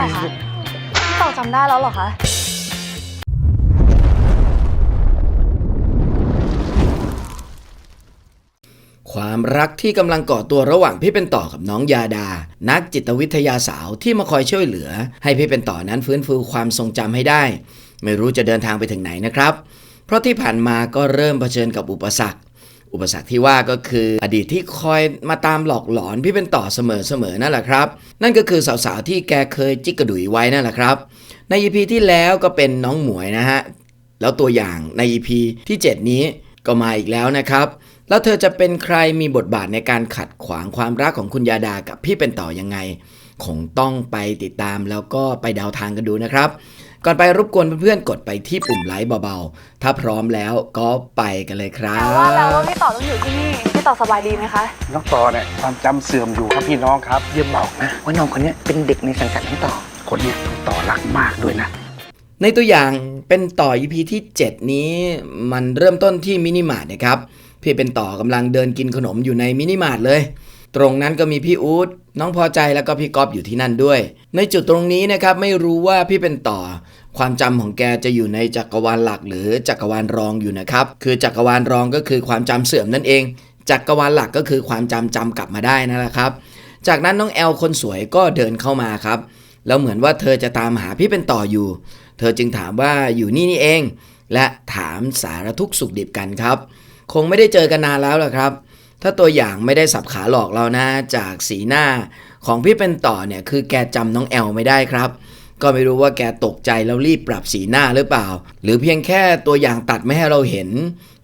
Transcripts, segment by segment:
ต่อคะพี่ต่อจำได้แล้วเหรอคะ ความรักที่กำลังก่อตัวระหว่างพี่เป็นต่อกับน้องยาดา นักจิตวิทยาสาวที่มาคอยช่วยเหลือ ให้พี่เป็นต่อนั้นฟื้นฟูความทรงจำให้ได้ ไม่รู้จะเดินทางไปถึงไหนนะครับ เพราะที่ผ่านมาก็เริ่มเผชิญกับอุปสรรค อุปสรรคที่ว่าก็คืออดีตที่คอยมาตามหลอกหลอนพี่เป็นต่อเสมอๆนั่นแหละครับ นั่นก็คือสาวๆที่แกเคยจิกกระดุยไว้นั่นแหละครับ ใน EP ที่แล้วก็เป็นน้องหมวยนะฮะ แล้วตัวอย่างใน EP ที่ 7 นี้ก็มาอีกแล้วนะครับ แล้วเธอจะเป็นใครมีบทบาทในการขัดขวางความรักของคุณยาดากับพี่เป็นต่อยังไง คงต้องไปติดตามแล้วก็ไปเดาทางกันดูนะครับ ก่อนไปรบกวนเพื่อนๆกดไปที่ปุ่มไลค์เบาๆ ถ้าพร้อมแล้วก็ไปกันเลยครัแต่ว่าแล้วบ ว่าพี่ต่อต้องอยู่ที่นี่ พี่ต่อสบายดีไหมคะ น้องต่อเนี่ยความจำเสื่อมอยู่ครับพี่น้องครับอย่าบอกนะว่าน้องคนเนี้ยเป็นเด็กในสังกัดน้องต่อ คนเนี้ยน้องต่อรักมากด้วยนะ ในตัวอย่างเป็นต่อ EP ที่ 7 นี้มันเริ่มต้นที่มินิมาร์ทนะครับ พี่เป็นต่อกำลังเดินกินขนมอยู่ในมินิมาร์ทเลย ตรงนั้นก็มีพี่อู๊ดน้องพอใจแล้วก็พี่ก๊อฟอยู่ที่นั่นด้วย ในจุดตรงนี้นะครับไม่รู้ว่าพี่เป็นต่อ ความจำของแกจะอยู่ในจักรวาลหลักหรือจักรวาลรองอยู่นะครับ คือจักรวาลรองก็คือความจำเสื่อมนั่นเอง จักรวาลหลักก็คือความจำจำกลับมาได้นั่นแหละครับ จากนั้นน้องแอลคนสวยก็เดินเข้ามาครับ แล้วเหมือนว่าเธอจะตามหาพี่เป็นต่ออยู่ เธอจึงถามว่าอยู่นี่นี่เอง และถามสารทุกสุขดิบกันครับ คงไม่ได้เจอกันนานแล้วล่ะครับ ถ้าตัวอย่างไม่ได้สับขาหลอกเรานะ จากสีหน้าของพี่เป็นต่อเนี่ยคือแกจำน้องแอลไม่ได้ครับ ก็ไม่รู้ว่าแกตกใจแล้วรีบปรับสีหน้าหรือเปล่า หรือเพียงแค่ตัวอย่างตัดไม่ให้เราเห็น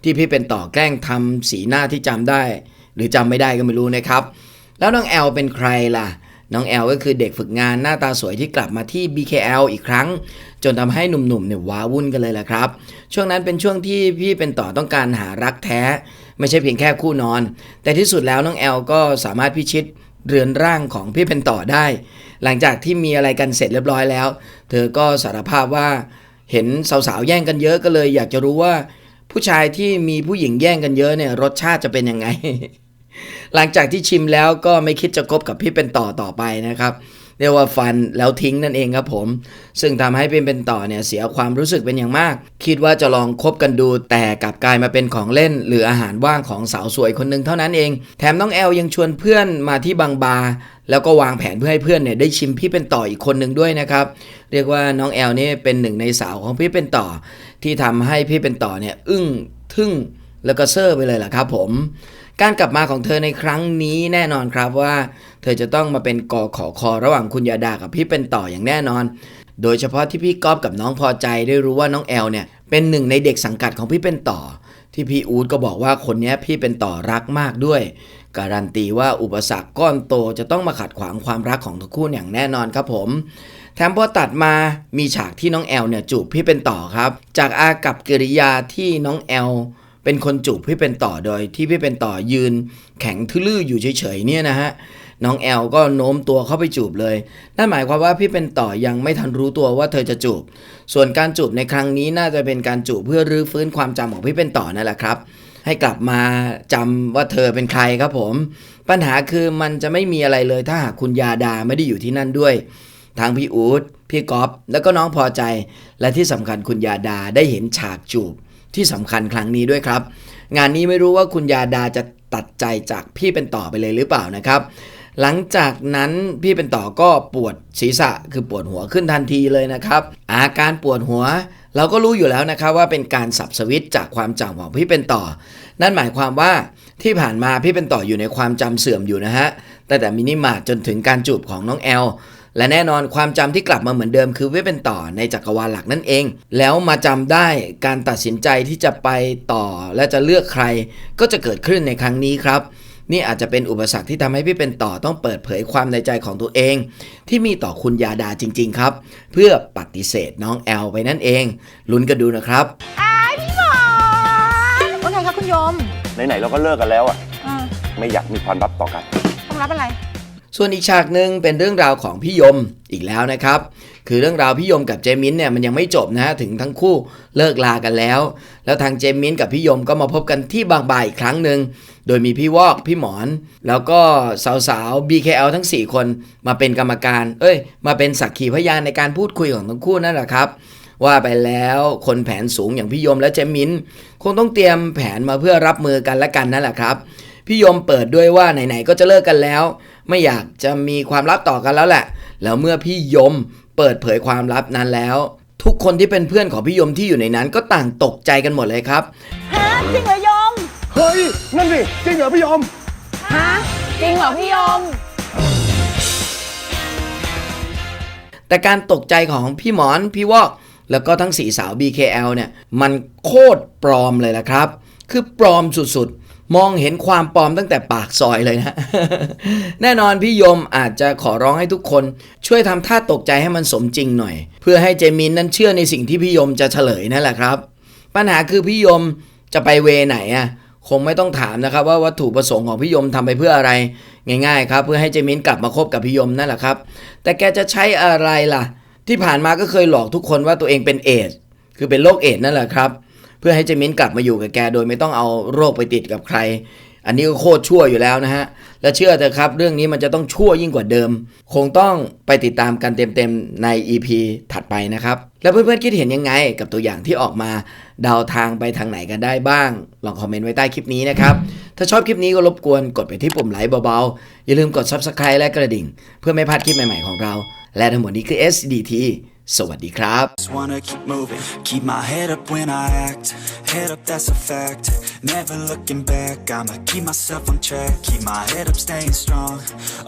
ที่พี่เป็นต่อแกล้งทำสีหน้าที่จำได้ หรือจำไม่ได้ก็ไม่รู้นะครับ แล้วน้องแอลเป็นใครล่ะ น้องแอลก็คือเด็กฝึกงานหน้าตาสวยที่กลับมาที่ BKL อีกครั้ง จนทำให้หนุ่มๆเนี่ยว้าวุ่นกันเลยแหละครับ ช่วงนั้นเป็นช่วงที่พี่เป็นต่อต้องการหารักแท้ ไม่ใช่เพียงแค่คู่นอน แต่ที่สุดแล้วน้องแอลก็สามารถพิชิตเรือนร่างของพี่เป็นต่อได้ หลังจากที่มีอะไรกันเสร็จเรียบร้อยแล้ว เธอก็สารภาพว่าเห็นสาวๆแย่งกันเยอะก็เลย อยากจะรู้ว่า ผู้ชายที่มีผู้หญิงแย่งกันเยอะเนี่ยรสชาติจะเป็นยังไง หลังจากที่ชิมแล้วก็ไม่คิดจะคบกับพี่เป็นต่อต่อไปนะครับ เรียกว่าฟันแล้วทิ้งนั่นเองครับผม ซึ่งทำให้เป็นเป็นต่อเนี่ยเสียความรู้สึกเป็นอย่างมาก คิดว่าจะลองคบกันดูแต่กลับกลายมาเป็นของเล่น หรืออาหารว่างของสาวสวยคนหนึ่งเท่านั้นเอง แถมน้องแอลยังชวนเพื่อนมาที่บางบาร์แล้วก็วางแผนเพื่อให้เพื่อนเนี่ยได้ชิมพี่เป็นต่ออีกคนหนึ่งด้วยนะครับ เรียกว่าน้องแอลนี่เป็นหนึ่งในสาวของพี่เป็นต่อ ที่ทำให้พี่เป็นต่อเนี่ยอึ้งทึ่งแล้วก็เซอร์ไปเลยล่ะครับผม การกลับมาของเธอในครั้งนี้แน่นอนครับว่า เธอจะต้องมาเป็นกอขอคอระหว่างคุณยาดากับพี่เป็นต่ออย่างแน่นอน โดยเฉพาะที่พี่ก๊อฟกับน้องพอใจได้รู้ว่าน้องแอลเนี่ยเป็นหนึ่งในเด็กสังกัดของพี่เป็นต่อ ที่พี่อู๊ดก็บอกว่าคนนี้พี่เป็นต่อรักมากด้วย การันตีว่าอุปสรรคก้อนโตจะต้องมาขัดขวางความรักของทั้งคู่อย่างแน่นอนครับผมแถมพอตัดมามีฉากที่น้องแอลเนี่ยจูบพี่เป็นต่อครับ จากอากับกิริยาที่น้องแอล เป็นคนจูบพี่เป็นต่อโดย ที่พี่เป็นต่อยืนแข็งทื่อๆอยู่เฉยๆเนี่ยนะฮะน้องแอลก็โน้มตัวเข้าไปจูบเลย นั่นหมายความว่าพี่เป็นต่อยังไม่ทันรู้ตัวว่าเธอจะจูบ ส่วนการจูบในครั้งนี้น่าจะเป็นการจูบเพื่อรื้อฟื้นความจำของพี่เป็นต่อนั่นแหละครับ ให้กลับมาจำว่าเธอเป็นใครครับผม ปัญหาคือมันจะไม่มีอะไรเลยถ้าหากคุณยาดาไม่ได้อยู่ที่นั่นด้วย ทางพี่อูดพี่ก๊อฟแล้วก็น้องพอใจ และที่สำคัญคุณยาดาได้เห็นฉากจูบ ที่สำคัญครั้งนี้ด้วยครับ งานนี้ไม่รู้ว่าคุณยาดาจะตัดใจจากพี่เป็นต่อไปเลยหรือเปล่านะครับ หลังจากนั้นพี่เป็นต่อก็ปวดศีรษะคือปวดหัวขึ้นทันทีเลยนะครับ อาการปวดหัวเราก็รู้อยู่แล้วนะครับว่าเป็นการสับสวิตจากความจำของพี่เป็นต่อ นั่นหมายความว่าที่ผ่านมาพี่เป็นต่ออยู่ในความจำเสื่อมอยู่นะฮะตั้งแต่มินิมาร์ทจนถึงการจูบของน้องแอล และแน่นอนความจำที่กลับมาเหมือนเดิมคือพี่เป็นต่อในจักรวาลหลักนั่นเอง แล้วมาจำได้การตัดสินใจที่จะไปต่อและจะเลือกใคร ก็จะเกิดขึ้นในครั้งนี้ครับนี่อาจจะเป็นอุปสรรคที่ทำให้พี่เป็นต่อต้องเปิดเผยความในใจของตัวเอง ที่มีต่อคุณยาดาจริง ๆ ครับ เพื่อปฏิเสธน้องแอลไปนั่นเองลุ้นกันดูนะครับอ้ายพี่หมอว่าไงคะคุณโยมไหนๆเราก็เลิกกันแล้วอะอ่าไม่อยากมีความลับต่อกันต้องรับอะไร ส่วนอีกฉากหนึ่งเป็นเรื่องราวของพี่ยมอีกแล้วนะครับ คือเรื่องราวพี่ยมกับเจมินเนี่ยมันยังไม่จบนะฮะถึงทั้งคู่เลิกลากันแล้ว แล้วทางเจมินกับพี่ยมก็มาพบกันที่บางบ่ายอีกครั้งหนึ่งโดยมีพี่วอกพี่หมอน แล้วก็สาวๆ BKL ทั้ง 4 คนมาเป็นกรรมการ เอ้ย มาเป็นสักขีพยานในการพูดคุยของทั้งคู่นั่นแหละครับ ว่าไปแล้วคนแผนสูงอย่างพี่ยมและเจมินคงต้องเตรียมแผนมาเพื่อรับมือกันและกันนั่นแหละครับ พี่ยมเปิดด้วยว่าไหนๆก็จะเลิกกันแล้ว ไม่อยากจะมีความลับต่อกันแล้วแหละ แล้วเมื่อพี่ยมเปิดเผยความลับนั้นแล้ว ทุกคนที่เป็นเพื่อนของพี่ยมที่อยู่ในนั้นก็ต่างตกใจกันหมดเลยครับ ฮะจริงเหรอยมเฮ้ย นั่นสิจริงเหรอพี่ยมฮะจริงเหรอพี่ยม แต่การตกใจของพี่หมอนพี่วอก แล้วก็ทั้งสี่สาว BKL เนี่ย มันโคตรปลอมเลยละครับ คือปลอมสุดๆ มองเห็นความปลอมตั้งแต่ปากซอยเลยนะ แน่นอนพี่ยมอาจจะขอร้องให้ทุกคน ช่วยทำท่าตกใจให้มันสมจริงหน่อย เพื่อให้เจมินนั้นเชื่อในสิ่งที่พี่ยมจะเฉลยนั่นแหละครับ ปัญหาคือพี่ยมจะไปเวไหนอะคงไม่ต้องถามนะครับว่าวัตถุประสงค์ของพี่ยมทำไปเพื่ออะไร ง่ายๆครับ เพื่อให้เจมินกลับมาคบกับพี่ยมนั่นแหละครับ แต่แกจะใช้อะไรล่ะ ที่ผ่านมาก็เคยหลอกทุกคนว่าตัวเองเป็นเอดคือเป็นโรคเอดนั่นแหละครับ เพื่อให้เจมินกลับมาอยู่กับแกโดยไม่ต้องเอาโรคไปติดกับใคร อันนี้ก็โคตรชั่วอยู่แล้วนะฮะ และเชื่อเถอะครับ เรื่องนี้มันจะต้องชั่วยิ่งกว่าเดิม คงต้องไปติดตามกันเต็มๆใน EP ถัดไปนะครับ แล้วเพื่อนๆคิดเห็นยังไงกับตัวอย่างที่ออกมาเดาทางไปทางไหนกันได้บ้าง ลองคอมเมนต์ไว้ใต้คลิปนี้นะครับ ถ้าชอบคลิปนี้ก็รบกวนกดไปที่ปุ่มไลค์เบาๆ อย่าลืมกด Subscribe และกระดิ่ง เพื่อไม่พลาดคลิปใหม่ๆของเรา และทั้งหมดนี้คือ SDT สวัสดีครับ Just wanna keep moving, keep my head up when I act. Head up, that's a fact. Never looking back, I'ma keep myself on track. Keep my head up, staying strong.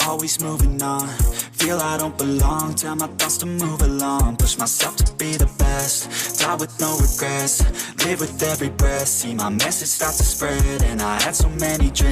Always moving on. Feel I don't belong, tell my thoughts to move along. Push myself to be the best. Die with no regrets. Live with every breath. See my message start to spread, and I had so many dreams.